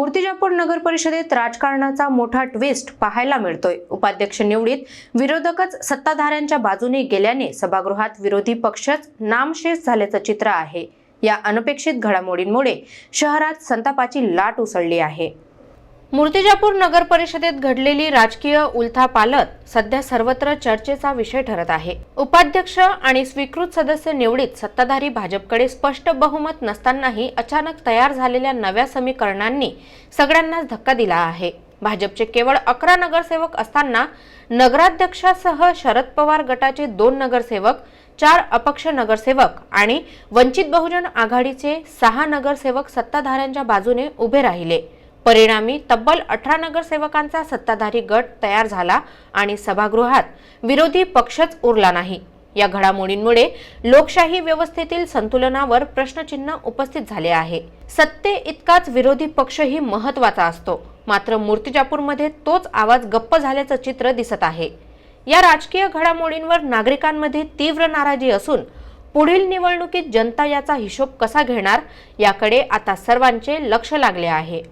मूर्तिजापूर नगर परिषदेत राजकारणाचा मोठा ट्विस्ट पाहायला मिळतोय. उपाध्यक्ष निवडीत विरोधकच सत्ताधाऱ्यांच्या बाजूने गेल्याने सभागृहात विरोधी पक्षच नामशेष झाल्याचं चित्र आहे. या अनपेक्षित घडामोडींमुळे शहरात संतापाची लाट उसळली आहे. मूर्तिजापूर नगर परिषदेत घडलेली राजकीय उलथापालत सध्या सर्वत्र चर्चेचा विषय ठरत आहे. उपाध्यक्ष आणि स्वीकृत सदस्य निवडीत सत्ताधारी भाजपकडे स्पष्ट बहुमत नसतानाही अचानक तयार झालेल्या नव्या समीकरणांनी सगळ्यांनाच धक्का दिला आहे. भाजपचे केवळ अकरा नगरसेवक असताना नगराध्यक्षासह शरद पवार गटाचे दोन नगरसेवक चार अपक्ष नगरसेवक आणि वंचित बहुजन आघाडीचे सहा नगरसेवक सत्ताधाऱ्यांच्या बाजूने उभे राहिले. परिणामी तब्बल अठरा नगरसेवकांचा सत्ताधारी गट तयार झाला आणि सभागृहात विरोधी पक्षच उरला नाही. या घडामोडींमुळे लोकशाही व्यवस्थेतील संतुलनावर प्रश्नचिन्ह उपस्थित झाले आहे. सत्ते इतकाच विरोधी पक्षही महत्त्वाचा असतो. मात्र मूर्तिजापूरमध्ये तोच आवाज गप्प झाल्याचं चित्र दिसत आहे. या राजकीय घडामोडींवर नागरिकांमध्ये तीव्र नाराजी असून पुढील निवडणुकीत जनता याचा हिशोब कसा घेणार याकडे आता सर्वांचे लक्ष लागले आहे.